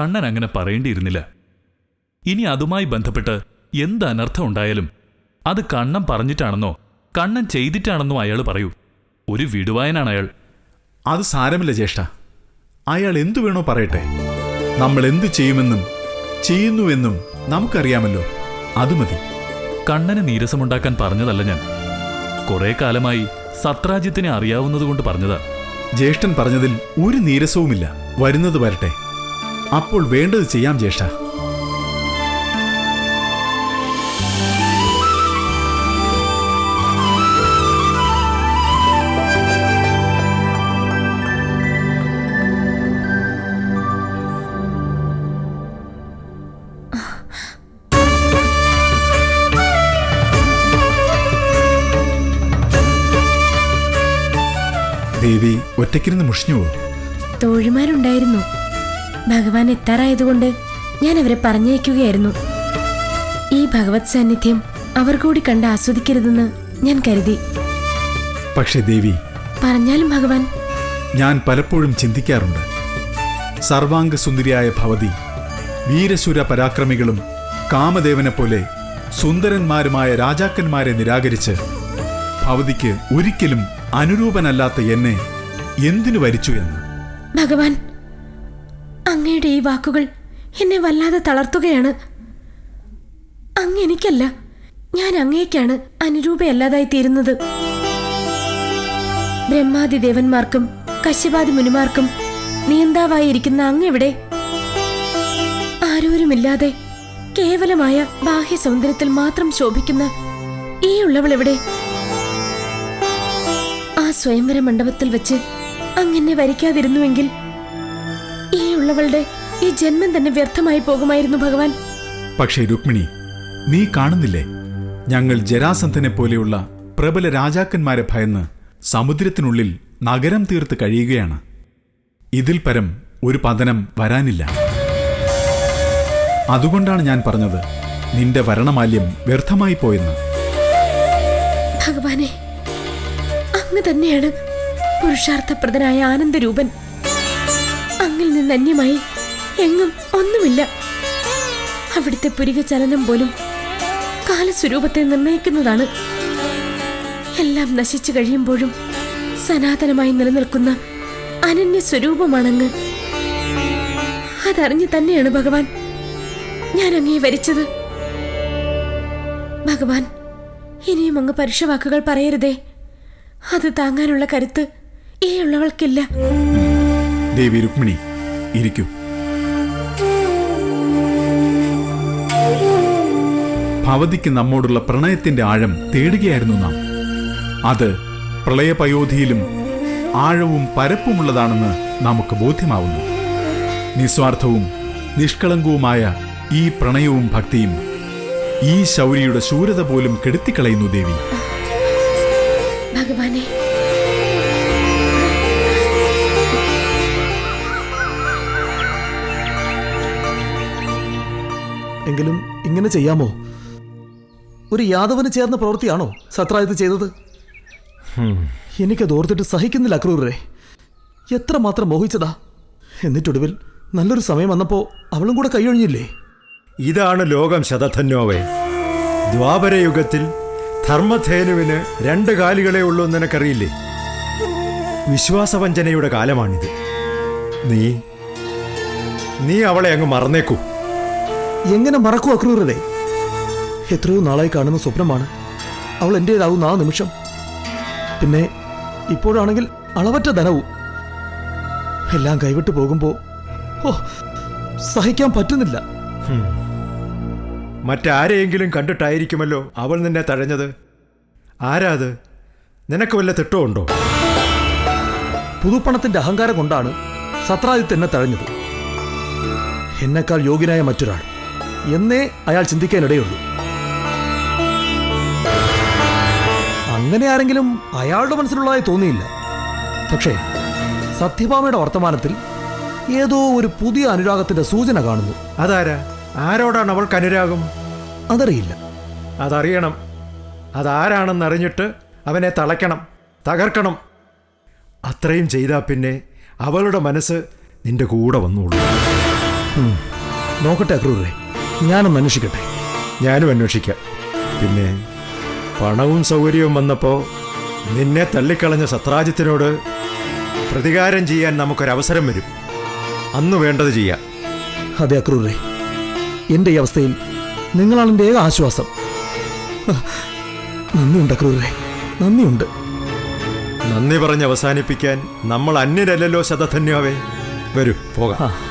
കണ്ണൻ അങ്ങനെ പറയേണ്ടിയിരുന്നില്ല. ഇനി അതുമായി ബന്ധപ്പെട്ട് എന്ത് അനർത്ഥം ഉണ്ടായാലും അത് കണ്ണൻ പറഞ്ഞിട്ടാണെന്നോ കണ്ണൻ ചെയ്തിട്ടാണെന്നോ അയാൾ പറയൂ. ഒരു വിടുവായനാണ് അയാൾ. അത് സാരമില്ല ജ്യേഷ്ഠ. അയാൾ എന്തു വേണോ പറയട്ടെ. നമ്മൾ എന്ത് ചെയ്യുമെന്നും ചെയ്യുന്നുവെന്നും നമുക്കറിയാമല്ലോ. അത് മതി. കണ്ണന് നീരസമുണ്ടാക്കാൻ പറഞ്ഞതല്ല ഞാൻ. കുറെ കാലമായി സത്രാജിത്തിനെ അറിയാവുന്നതുകൊണ്ട് പറഞ്ഞതാ. ജ്യേഷ്ഠൻ പറഞ്ഞതിൽ ഒരു നീരസവുമില്ല. വരുന്നത് വരട്ടെ. അപ്പോൾ വേണ്ടത് ചെയ്യാം ജ്യേഷ്ഠ. ദേവി ഒറ്റക്കിരുന്ന് മുഷിഞ്ഞുവോ തോഴിമാരുണ്ടായിരുന്നു. ഭഗവാൻ എത്താറായതുകൊണ്ട് ഞാൻ അവരെ പറഞ്ഞയക്കുകയായിരുന്നു. ഈ ഭഗവത് സാന്നിധ്യം അവർ കൂടി കണ്ട് ആസ്വദിക്കരുതെന്ന് ഞാൻ കരുതി. പക്ഷേ ദേവി പറഞ്ഞാലും ഭഗവാൻ? ഞാൻ പലപ്പോഴും ചിന്തിക്കാറുണ്ട്. സർവാംഗ സുന്ദരിയായ ഭവതി വീരശൂര പരാക്രമികളും കാമദേവനെ പോലെ സുന്ദരന്മാരുമായ രാജാക്കന്മാരെ നിരാകരിച്ച് ഭവതിക്ക് ഒരിക്കലും അനുരൂപനല്ലാത്ത എന്നെ എന്തിനു വരിച്ചു എന്ന്? ഭഗവാൻ അങ്ങയുടെ ഈ വാക്കുകൾ എന്നെ വല്ലാതെ തളർത്തുകയാണ്. അങ്ങ് എനിക്കല്ല ഞാൻ അങ്ങേക്കാണ് അനുരൂപയല്ലാതായി തീരുന്നത്. ബ്രഹ്മാദി ദേവന്മാർക്കും കശ്യപാതി മുനിമാർക്കും നിയന്താവായിരിക്കുന്ന അങ്ങെവിടെ ആരോരുമില്ലാതെ കേവലമായ ബാഹ്യ സൗന്ദര്യത്തിൽ മാത്രം ശോഭിക്കുന്ന ഈ ഉള്ളവൾ എവിടെ? ആ സ്വയംവര മണ്ഡപത്തിൽ വെച്ച് അങ്ങനെ വരിക്കാതിരുന്നുവെങ്കിൽ ഈ ഉള്ളവളുടെ ഈ ജന്മം തന്നെ വ്യർത്ഥമായി പോകുമായിരുന്നു ഭഗവാൻ. പക്ഷേ രുക്മിണി നീ കാണുന്നില്ലേ? ഞങ്ങൾ ജരാസന്ധനെ പോലെയുള്ള പ്രബല രാജാക്കന്മാരെ ഭയന്ന് സമുദ്രത്തിനുള്ളിൽ നഗരം തീർത്ത് കഴിയുകയാണ്. ഇതിൽ പരം ഒരു പതനം വരാനില്ല. അതുകൊണ്ടാണ് ഞാൻ പറഞ്ഞത് നിന്റെ വരണമാല്യം വ്യർത്ഥമായി പോയെന്ന്. ഭഗവാനെ അങ്ങ് തന്നെയാണ് പുരുഷാർത്ഥപ്രദനായ ആനന്ദരൂപൻ. അങ്ങിൽ നിന്ന് അന്യമായി എങ്ങും ഒന്നുമില്ല. അവിടുത്തെ പുരിക ചലനം പോലും കാലസ്വരൂപത്തെ നിർണയിക്കുന്നതാണ്. എല്ലാം നശിച്ചു കഴിയുമ്പോഴും സനാതനമായി നിലനിൽക്കുന്ന അനന്യ സ്വരൂപമാണങ്ങ് അതറിഞ്ഞു തന്നെയാണ് ഭഗവാൻ. ഞാൻ അങ്ങേ വരിച്ചത്. ഭഗവാൻ ഇനിയും അങ്ങ് പരുഷവാക്കുകൾ പറയരുതേ. അത് താങ്ങാനുള്ള കരുത്ത് ഈ ഉള്ളവൾക്കില്ല. ദേവി രുക്മിണി ഇരിക്കൂ. ഭവതിക്ക് നമ്മോടുള്ള പ്രണയത്തിന്റെ ആഴം തേടുകയായിരുന്നു നാം. അത് പ്രളയപയോധിയിലും ആഴവും പരപ്പുമുള്ളതാണെന്ന് നമുക്ക് ബോധ്യമാവുന്നു. നിസ്വാർത്ഥവും നിഷ്കളങ്കവുമായ ഈ പ്രണയവും ഭക്തിയും ഈ ശൗര്യയുടെ ശൂരത പോലും കെടുത്തിക്കളയുന്നു ദേവി. ഭഗവാനെ എങ്കിലും ഇങ്ങനെ ചെയ്യാമോ? ഒരു യാദവന് ചേർന്ന പ്രവൃത്തിയാണോ സത്രായത്ത് ചെയ്തത്? എനിക്കത് ഓർത്തിട്ട് സഹിക്കുന്നില്ല അക്രൂരരെ. എത്രമാത്രം മോഹിച്ചതാ? എന്നിട്ടൊടുവിൽ നല്ലൊരു സമയം വന്നപ്പോൾ അവളും കൂടെ കൈയൊഴിഞ്ഞില്ലേ ഇതാണ് ലോകം ശതധന്യോവേ. ദ്വാപരയുഗത്തിൽ ധർമ്മധേനുവിന് രണ്ട് കാലുകളെ ഉള്ളൂ എന്ന് നിനക്കറിയില്ലേ? വിശ്വാസവഞ്ചനയുടെ കാലമാണിത്. നീ നീ അവളെ അങ്ങ് മറന്നേക്കൂ. എങ്ങനെ മറക്കൂ അക്രൂരരെ എത്രയോ നാളായി കാണുന്ന സ്വപ്നമാണ് അവൾ എന്റേതാവുന്ന ആ നിമിഷം. പിന്നെ ഇപ്പോഴാണെങ്കിൽ അളവറ്റ ധനവും. എല്ലാം കൈവിട്ടു പോകുമ്പോൾ ഓ സഹിക്കാൻ പറ്റുന്നില്ല. മറ്റാരെയെങ്കിലും കണ്ടിട്ടായിരിക്കുമല്ലോ അവൾ നിന്നെ തഴഞ്ഞത്. ആരാ അത് നിനക്ക് വല്ല തിട്ടമുണ്ടോ പുതുപ്പണത്തിന്റെ അഹങ്കാരം കൊണ്ടാണ് സത്രാജിത്ത് എന്നെ തഴഞ്ഞത്. എന്നെക്കാൾ യോഗ്യനായ മറ്റൊരാൾ. എന്നേ അയാൾ ചിന്തിക്കാനിടയുള്ളൂ. അങ്ങനെ ആരെങ്കിലും അയാളുടെ മനസ്സിലുള്ളതായി തോന്നിയില്ല. പക്ഷേ സത്യഭാമയുടെ വർത്തമാനത്തിൽ ഏതോ ഒരു പുതിയ അനുരാഗത്തിന്റെ സൂചന കാണുന്നു. അതാരാ? ആരോടാണ് അവൾക്ക് അനുരാഗം? അതറിയില്ല. അതറിയണം. അതാരാണെന്നറിഞ്ഞിട്ട് അവനെ തളയ്ക്കണം തകർക്കണം. അത്രയും ചെയ്താൽ പിന്നെ അവളുടെ മനസ്സ് നിന്റെ കൂടെ വന്നോളൂ. നോക്കട്ടെ അക്രൂരെ ഞാനൊന്ന് അന്വേഷിക്കട്ടെ? ഞാനും അന്വേഷിക്കാം. പിന്നെ പണവും സൗകര്യവും വന്നപ്പോൾ നിന്നെ തള്ളിക്കളഞ്ഞ സത്രാജിത്തിനോട് പ്രതികാരം ചെയ്യാൻ നമുക്കൊരവസരം വരും. അന്ന് വേണ്ടത് ചെയ്യാം. അതെ അക്രൂരെ. എന്റെ ഈ അവസ്ഥയിൽ നിങ്ങളാണ് എന്റെ ഏക ആശ്വാസം. നന്ദിയുണ്ട് അക്രൂരെ. നന്ദിയുണ്ട്. നന്ദി പറഞ്ഞ് അവസാനിപ്പിക്കാൻ നമ്മൾ അന്യരല്ലല്ലോ ശതധന്യാവേ. വരൂ പോകാം.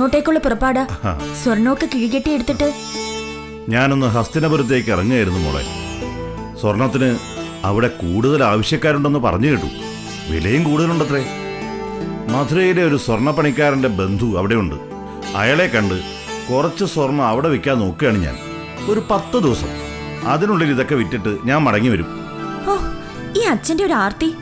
എങ്ങോട്ടേക്കുള്ള പുറപ്പാടാ. സ്വർണമൊക്കെ കിഴികെട്ടി എടുത്തിട്ട്. ഞാനൊന്ന് ഹസ്തിനപുരത്തേക്ക് ഇറങ്ങായിരുന്നു മോളെ. സ്വർണത്തിന് അവിടെ കൂടുതൽ ആവശ്യക്കാരുണ്ടെന്ന് പറഞ്ഞു കേട്ടു. വിലയും കൂടുതലുണ്ടത്രേ. മധുരയിലെ ഒരു സ്വർണപ്പണിക്കാരന്റെ ബന്ധു അവിടെയുണ്ട്. അയാളെ കണ്ട് കുറച്ച് സ്വർണം അവിടെ വിൽക്കാൻ നോക്കുകയാണ് ഞാൻ. ഒരു പത്ത് ദിവസം. അതിനുള്ളിൽ ഇതൊക്കെ വിറ്റിട്ട് ഞാൻ മടങ്ങി വരും. ഓ ഈ അച്ഛന്റെ ഒരു ആർത്തി.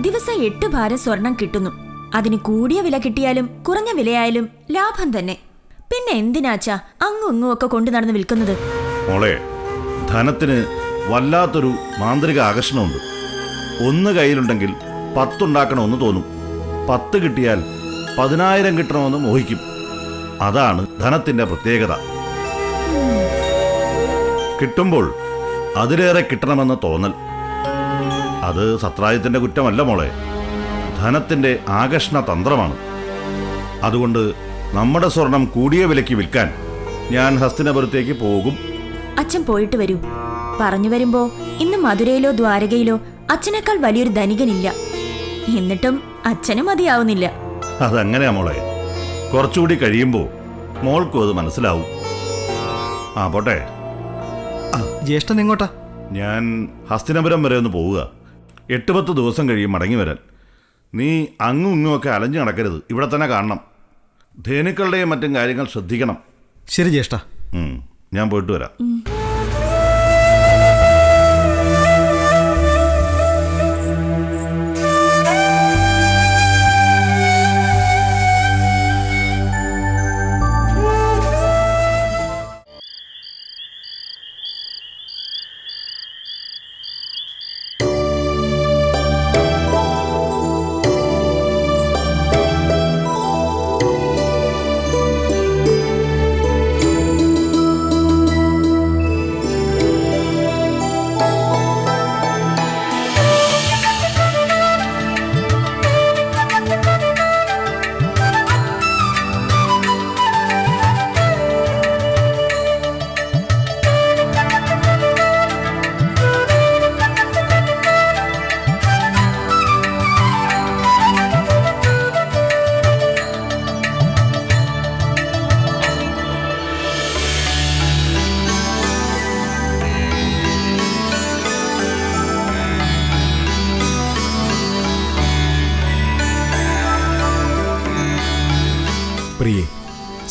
ദിവസം എട്ട് ഭാരം സ്വർണം കിട്ടുന്നു. അതിന് കൂടിയ വില കിട്ടിയാലും കുറഞ്ഞ വിലയായാലും ലാഭം തന്നെ. പിന്നെ എന്തിനാച്ചാ അങ്ങും ഇങ്ങും ഒക്കെ കൊണ്ടു നടന്ന് വിൽക്കുന്നത്? മോളെ ധനത്തിന് വല്ലാത്തൊരു മാന്ത്രിക ആകർഷണമുണ്ട്. ഒന്ന് കയ്യിലുണ്ടെങ്കിൽ പത്തുണ്ടാക്കണമെന്ന് തോന്നും. പത്ത് കിട്ടിയാൽ പതിനായിരം കിട്ടണമെന്ന് മോഹിക്കും. അതാണ് ധനത്തിന്റെ പ്രത്യേകത. കിട്ടുമ്പോൾ അതിലേറെ കിട്ടണമെന്ന് തോന്നൽ. അത് സത്രായത്തിന്റെ കുറ്റമല്ല മോളെ. ധനത്തിന്റെ ആകർഷണ തന്ത്രമാണ് അതുകൊണ്ട് നമ്മുടെ സ്വർണം കൂടിയ വിലയ്ക്ക് വിൽക്കാൻ ഞാൻ ഹസ്തിനപുരത്തേക്ക് പോകും. അച്ഛൻ പോയിട്ട് വരൂ. പറഞ്ഞു വരുമ്പോ ഇന്ന് മധുരയിലോ ദ്വാരകയിലോ അച്ഛനേക്കാൾ വലിയൊരു ധനികനില്ല. എന്നിട്ടും അച്ഛന് മതിയാവുന്നില്ല. അതങ്ങനെയാ മോളെ. കുറച്ചുകൂടി കഴിയുമ്പോൾ മോൾക്കും അത് മനസ്സിലാവും. ആ പോട്ടെ. ജ്യേഷ്ഠൻ എങ്ങോട്ടാ? ഞാൻ ഹസ്തിനപുരം വരെ ഒന്ന് പോവുക. എട്ട് പത്ത് ദിവസം കഴിയും മടങ്ങി വരാൻ. നീ അങ്ങും ഇങ്ങും ഒക്കെ അലഞ്ഞു നടക്കരുത്. ഇവിടെ തന്നെ കാണണം. ധേനുക്കളുടെയും മറ്റും കാര്യങ്ങൾ ശ്രദ്ധിക്കണം. ശരി ജ്യേഷ്ഠ. ഞാൻ പോയിട്ട് വരാം.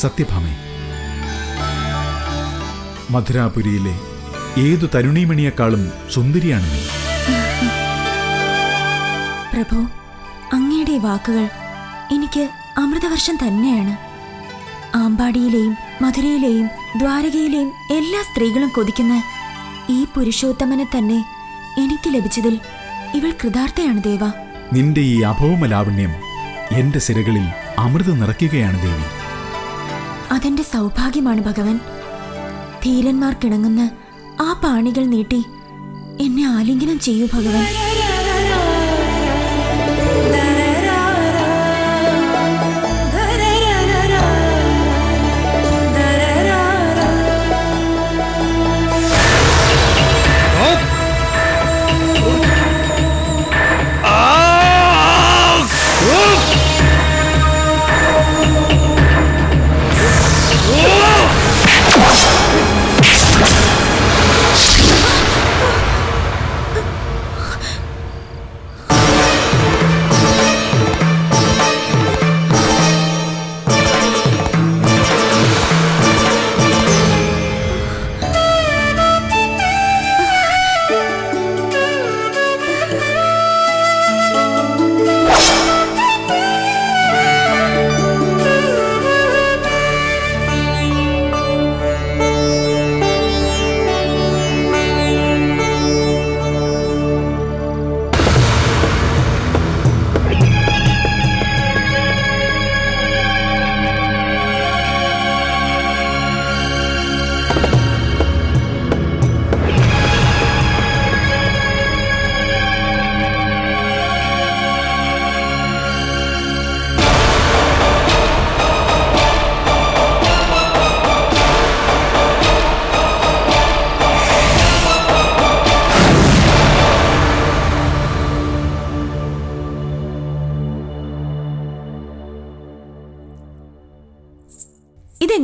സത്യഭാമേ. മധുരാപുരിയിലെ ഏതു തരുണീമണിയെക്കാളും സുന്ദരിയാണ് നീ. പ്രഭു അങ്ങയുടെ വാക്കുകൾ എനിക്ക് അമൃതവർഷം തന്നെയാണ്. ആമ്പാടിയിലെയും മധുരയിലെയും ദ്വാരകയിലെയും എല്ലാ സ്ത്രീകളും കൊതിക്കുന്ന ഈ പുരുഷോത്തമനെ തന്നെ എനിക്ക് ലഭിച്ചതിൽ ഇവൾ കൃതാർത്ഥയാണ് ദേവ. നിന്റെ ഈ അഭവമലാവണ്യം എന്റെ സിരകളിൽ അമൃത് നിറയ്ക്കുകയാണ് ദേവി. അതെന്റെ സൗഭാഗ്യമാണ് ഭഗവൻ. ധീരന്മാർക്കിണങ്ങുന്ന ആ പാണികൾ നീട്ടി എന്നെ ആലിംഗനം ചെയ്യൂ ഭഗവൻ.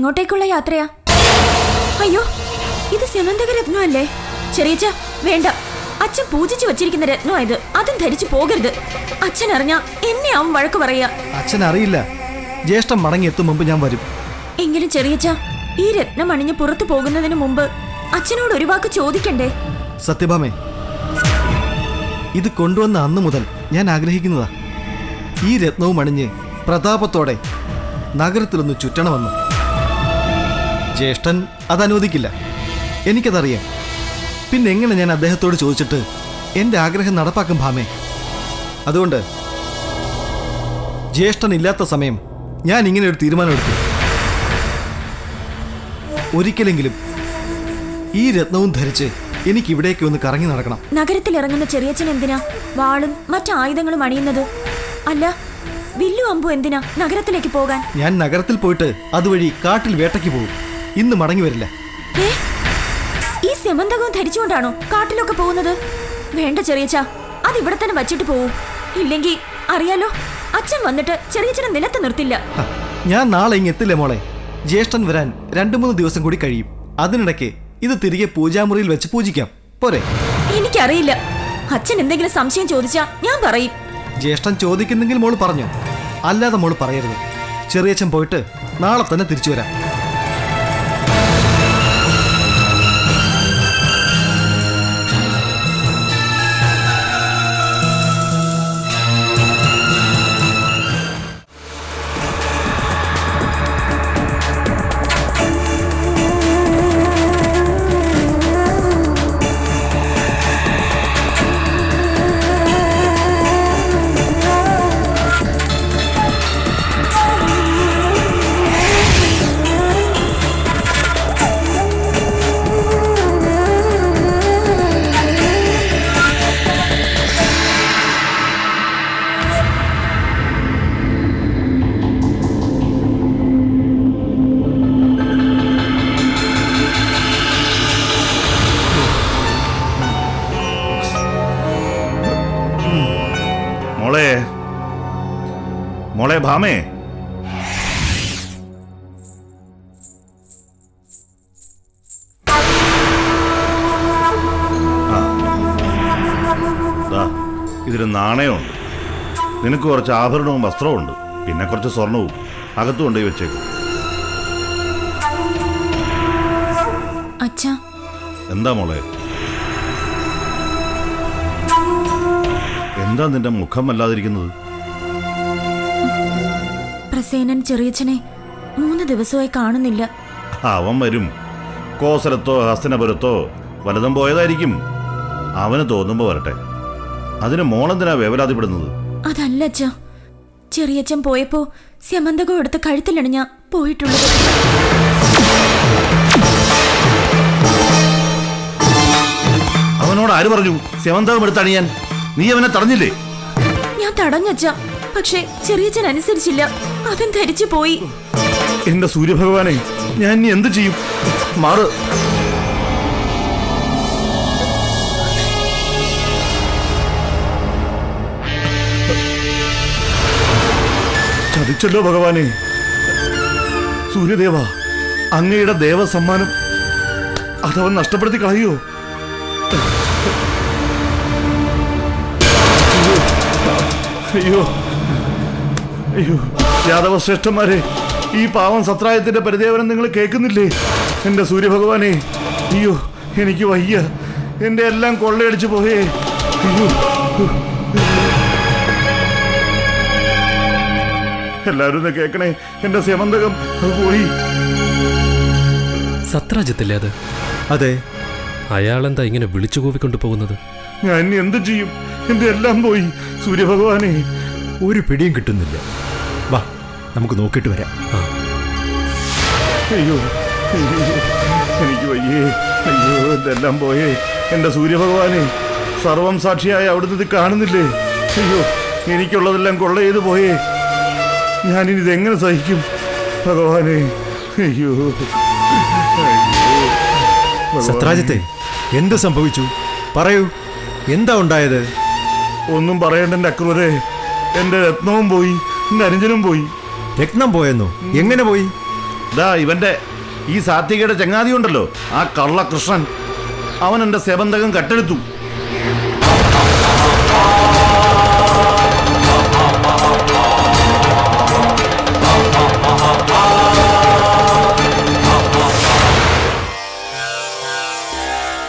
എങ്ങോട്ടേക്കുള്ള യാത്രയാ? അയ്യോ ഇത് സ്യമന്തക രത്നമല്ലേ? ചെറിയച്ച വേണ്ട. അച്ഛൻ പൂജിച്ചു വച്ചിരിക്കുന്ന രത്നമായത്. അതും ധരിച്ചു പോകരുത്. അച്ഛൻ അറിഞ്ഞ എന്നെ അവൻ വഴക്ക് പറയാ അച്ഛൻ അറിയില്ല. ജ്യേഷ്ഠം മടങ്ങിയെത്തും മുമ്പ് ഞാൻ വരും. എങ്കിലും ചെറിയച്ച ഈ രത്നം അണിഞ്ഞ് പുറത്തു പോകുന്നതിന് മുമ്പ് അച്ഛനോട് ഒരു വാക്ക് ചോദിക്കണ്ടേ? സത്യഭാമേ ഇത് കൊണ്ടുവന്ന അന്ന് മുതൽ ഞാൻ ആഗ്രഹിക്കുന്നതാ. ഈ രത്നവും അണിഞ്ഞ് പ്രതാപത്തോടെ നഗരത്തിലൊന്ന് ചുറ്റണമെന്ന് ജ്യേഷ്ഠൻ അത് അനുവദിക്കില്ല എനിക്കതറിയാം. പിന്നെ എങ്ങനെ ഞാൻ അദ്ദേഹത്തോട് ചോദിച്ചിട്ട് എന്റെ ആഗ്രഹം നടപ്പാക്കും ഭാമേ. അതുകൊണ്ട് ജ്യേഷ്ഠൻ ഇല്ലാത്ത സമയം ഞാൻ ഇങ്ങനെ ഒരു തീരുമാനമെടുത്തു. ഒരിക്കലെങ്കിലും ഈ രത്നവും ധരിച്ച് എനിക്ക് ഇവിടേക്ക് ഒന്ന് കറങ്ങി നടക്കണം. നഗരത്തിൽ ഇറങ്ങുന്ന ചെറിയച്ഛൻ എന്തിനാ? വാളും മറ്റു ആയുധങ്ങളും അണിയുന്നത്? അല്ല വില്ലു അമ്പു എന്തിനാ നഗരത്തിലേക്ക് പോകാൻ? ഞാൻ നഗരത്തിൽ പോയിട്ട് അതുവഴി കാട്ടിൽ വേട്ടയ്ക്ക് പോകും. ഇന്ന് മടങ്ങി വരില്ല? ഈ സെമന്തകവും ധരിച്ചുകൊണ്ടാണോ കാട്ടിലൊക്കെ പോകുന്നത്? വേണ്ട ചെറിയച്ച അത് ഇവിടെ തന്നെ വച്ചിട്ട് പോവും. ഇല്ലെങ്കിൽ അറിയാലോ അച്ഛൻ വന്നിട്ട് ചെറിയച്ഛനെ നിലത്ത് നിർത്തില്ല. ഞാൻ നാളെ ഇങ്ങ് എത്തില്ലേ മോളെ? ജ്യേഷ്ഠൻ വരാൻ രണ്ടു മൂന്ന് ദിവസം കൂടി കഴിയും. അതിനിടയ്ക്ക് ഇത് തിരികെ പൂജാമുറിയിൽ വെച്ച് പൂജിക്കാം. പോരെ. എനിക്കറിയില്ല. അച്ഛൻ എന്തെങ്കിലും സംശയം ചോദിച്ചാ ഞാൻ പറയും. ജ്യേഷ്ഠൻ ചോദിക്കുന്നെങ്കിൽ മോൾ പറഞ്ഞു. അല്ലാതെ മോൾ പറയരുത്. ചെറിയച്ഛൻ പോയിട്ട് നാളെ തന്നെ തിരിച്ചു വരാം. ദാ, ഇതിന് നാണയമുണ്ട്. നിനക്ക് കുറച്ച് ആഭരണവും വസ്ത്രവും ഉണ്ട്. പിന്നെ കുറച്ച് സ്വർണവും അകത്തു കൊണ്ടുപോയി വെച്ചേക്കും. അച്ഛാ. എന്താ മോളെ? എന്താ നിന്റെ മുഖം അല്ലാതിരിക്കുന്നത് പ്രസേനൻ ചെറിയച്ഛനെ മൂന്ന് ദിവസമായി കാണുന്നില്ല. അവൻ വരും. കോസലത്തോ ഹസ്തനപുരത്തോ വലതും പോയതായിരിക്കും. അവന് തോന്നുമ്പോ വരട്ടെ. അതിന് മോളെന്തിനാ വേവലാതിപ്പെടുന്നത്? അതല്ല അച്ഛ. ചെറിയച്ഛൻ പോയപ്പോ സ്യമന്തകം എടുത്ത് ഞാൻ പോയിട്ടുള്ളത്. അവനോട് ആര് പറഞ്ഞു? സ്യമന്തകം എടുത്താണ് ഞാൻ. നീ അവനെ തടഞ്ഞില്ലേ? ഞാൻ തടഞ്ഞച്ച പക്ഷെ ചെറിയച്ഛൻ അനുസരിച്ചില്ല. അവൻ ധരിച്ചു പോയി. എന്റെ സൂര്യഭഗവാനെ ഞാൻ ഇനി എന്ത് ചെയ്യും? മാറ്. ചതിച്ചല്ലോ ഭഗവാനെ. സൂര്യദേവ അങ്ങയുടെ ദേവസമ്മാനം അതവൻ നഷ്ടപ്പെടുത്തി കളയോ അയ്യോ. അയ്യോ യാദവ ശ്രേഷ്ഠന്മാരെ ഈ പാവം സത്രായത്തിന്റെ പരിദേവനം നിങ്ങൾ കേൾക്കുന്നില്ലേ? എന്റെ സൂര്യഭഗവാനെ അയ്യോ എനിക്ക് വയ്യ. എന്റെ എല്ലാം കൊള്ളയടിച്ചു പോയേ. അയ്യോ എല്ലാവരും ഒന്ന് കേൾക്കണേ എന്റെ സ്യമന്തകം അത് പോയി. സത്രാജത്തില്ലേ അത്? അതെ. അയാളെന്താ ഇങ്ങനെ വിളിച്ചു കൂവിക്കൊണ്ട് പോകുന്നത്? ഞാൻ ഇനി എന്ത് ചെയ്യും? എന്റെ എല്ലാം പോയി സൂര്യഭഗവാനെ. ഒരു പിടിയും കിട്ടുന്നില്ല. നമുക്ക് നോക്കിയിട്ട് വരാം. അയ്യോ എനിക്ക് വയ്യേ. അയ്യോ ഇതെല്ലാം പോയേ. എന്റെ സൂര്യഭഗവാനെ സർവം സാക്ഷിയായി അവിടുന്ന് ഇത് കാണുന്നില്ലേ? അയ്യോ എനിക്കുള്ളതെല്ലാം കൊള്ള ചെയ്ത് പോയേ. ഞാനിനി ഇതെങ്ങനെ സഹിക്കും? ഭഗവാനെ അയ്യോ. സത്രാജത്തെ സത്രാജിത്തെ എന്ത് സംഭവിച്ചു? പറയൂ എന്താ ഉണ്ടായത്? ഒന്നും പറയണ്ട എന്റെ അക്രൂരെ. എന്റെ രത്നവും പോയി എന്റെ അനുജനും പോയി. രത്നം പോയെന്നോ. എങ്ങനെ പോയി? ദാ ഇവന്റെ ഈ സാത്വികയുടെ ചങ്ങാതി ഉണ്ടല്ലോ ആ കള്ള കൃഷ്ണൻ അവൻ എന്റെ സെബന്ധകം കട്ടെടുത്തു.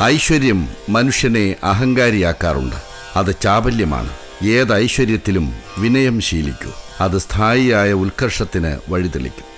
ഐശ്വര്യം മനുഷ്യനെ അഹങ്കാരിയാക്കാറുണ്ട്. അത് ചാബല്യമാണ്. ഏത് ഐശ്വര്യത്തിലും വിനയം ശീലിക്കൂ. അത് സ്ഥായിയായ ഉത്കർഷത്തിന് വഴിതെളിക്കും.